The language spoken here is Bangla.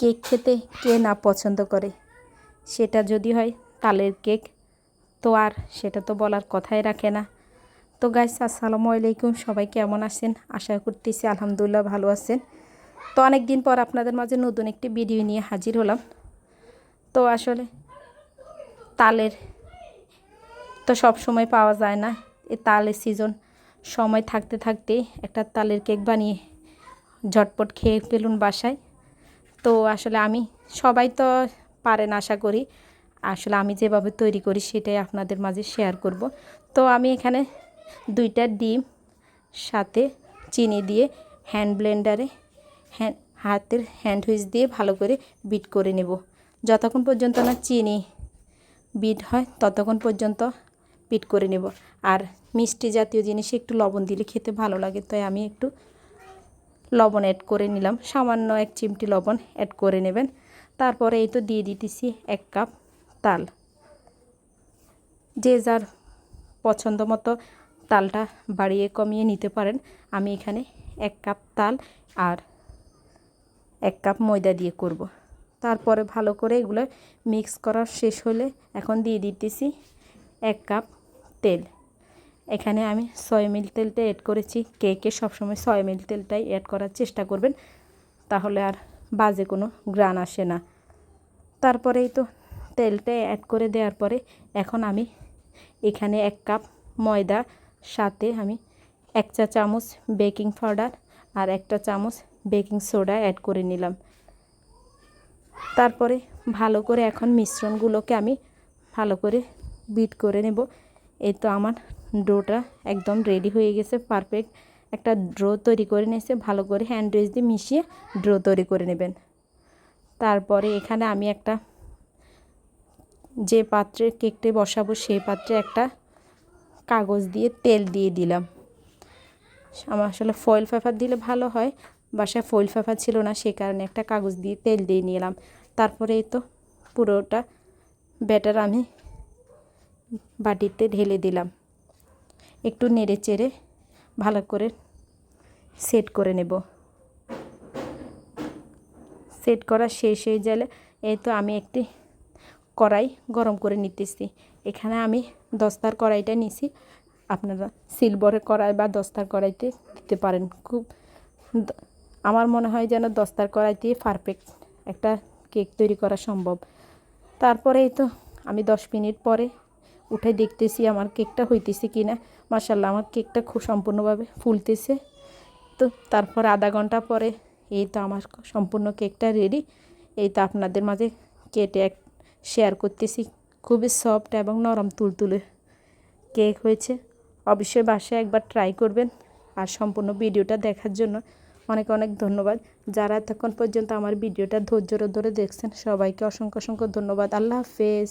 কেক খেতে কে না পছন্দ করে? সেটা যদি হয়, তালের কেক। তো আর সেটা তো বলার কথাই রাখে না। তো গাইস আসসালামু আলাইকুম। সবাই কেমন আছেন? আশা করতেছি আলহামদুলিল্লাহ ভালো আছেন। তো অনেক দিন পর আপনাদের মাঝে নতুন একটি ভিডিও নিয়ে হাজির হলাম। তো আসলে তালের তো সব সময় পাওয়া যায় না। এই তালের সিজন সময় থাকতে থাকতে একটা তালের কেক বানিয়ে ঝটপট খেয়ে ফেলুন বাসায়। তো আসলে আমি সবাই তো পারেন আশা করি। আসলে আমি যেভাবে তৈরি করি সেটাই আপনাদের মাঝে শেয়ার করব। তো আমি এখানে দুইটা ডিম, সাথে চিনি দিয়ে হ্যান্ড ব্লেন্ডারে হ্যান্ড হাতের হ্যান্ড হুইচ দিয়ে ভালো করে বিট করে নেব। যতক্ষণ পর্যন্ত না চিনি বিট হয়, ততক্ষণ পর্যন্ত বিট করে নেব। আর মিষ্টি জাতীয় জিনিসে একটু লবণ দিলে খেতে ভালো লাগে, তাই আমি একটু লবণ অ্যাড করে নিলাম। সামান্য এক চিমটি লবণ অ্যাড করে নেবেন। তারপরে এই তো দিয়ে দিতেছি এক কাপ তাল। যে যার পছন্দ মতো তালটা বাড়িয়ে কমিয়ে নিতে পারেন। আমি এখানে এক কাপ তাল আর এক কাপ ময়দা দিয়ে করব। তারপরে ভালো করে এগুলো মিক্স করা শেষ হলে এখন দিয়ে দিতেছি এক কাপ তেল। এখানে আমি সয়া মিল তেলটা অ্যাড করেছি। কেকে সবসময় সয়া মিল তেলটাই অ্যাড করার চেষ্টা করবেন। তাহলে আর বাজে কোনো গ্রান আসে না। তারপরেই তো তেলটা অ্যাড করে দেওয়ার পরে এখন আমি এখানে এক কাপ ময়দা, সাথে আমি এক চা চামচ বেকিং পাউডার আর একটা চামচ বেকিং সোডা অ্যাড করে নিলাম। তারপরে ভালো করে এখন মিশ্রণগুলোকে আমি ভালো করে বিট করে নেব। এই তো আমার ডোটা একদম রেডি হয়ে গেছে পারফেক্ট একটা ড্রো তৈরি করে নিয়েছে, ভালো করে হ্যান্ড ড্রেস দিয়ে মিশিয়ে ড্রো তৈরি করে নেবেন। তারপরে এখানে আমি একটা যে পাত্রে কেকটে বসাবো সেই পাত্রে একটা কাগজ দিয়ে তেল দিয়ে দিলাম। আমার আসলে ফয়েল পেপার দিলে ভালো হয়, বাসায় ফয়েল পেপার ছিল না, সে কারণে একটা কাগজ দিয়ে তেল দিয়ে নিলাম। তারপরে এই তো পুরোটা ব্যাটার আমি বাটিতে ঢেলে দিলাম। একটু নেড়ে চেড়ে ভালো করে সেট করে নেব। সেট করা শেষ হয়ে গেলে এই তো আমি একটি কড়াই গরম করে নিতেছি। এখানে আমি দস্তার কড়াইটা নিছি। আপনারা সিলভারের কড়াই বা দস্তার কড়াইতে দিতে পারেন। খুব আমার মনে হয় যেন দস্তার কড়াইতে পারফেক্ট একটা কেক তৈরি করা সম্ভব। তারপরেই তো আমি দশ মিনিট পরে উঠে দেখতেছি আমার কেকটা হইতেছে কি না। মার্শাল্লাহ আমার কেকটা খুব সম্পূর্ণভাবে ফুলতেছে। তো তারপর আধা ঘণ্টা পরে এই তো আমার সম্পূর্ণ কেকটা রেডি এই তো আপনাদের মাঝে কেটে এক শেয়ার করতেছি। খুবই সফট এবং নরম তুলতুলে কেক হয়েছে। অবশ্যই বাসায় একবার ট্রাই করবেন আর সম্পূর্ণ ভিডিওটা দেখার জন্য অনেক অনেক ধন্যবাদ। যারা এতক্ষণ পর্যন্ত আমার ভিডিওটা ধৈর্য ধরে দেখছেন, সবাইকে অসংখ্য অসংখ্য ধন্যবাদ। আল্লাহ হাফেজ।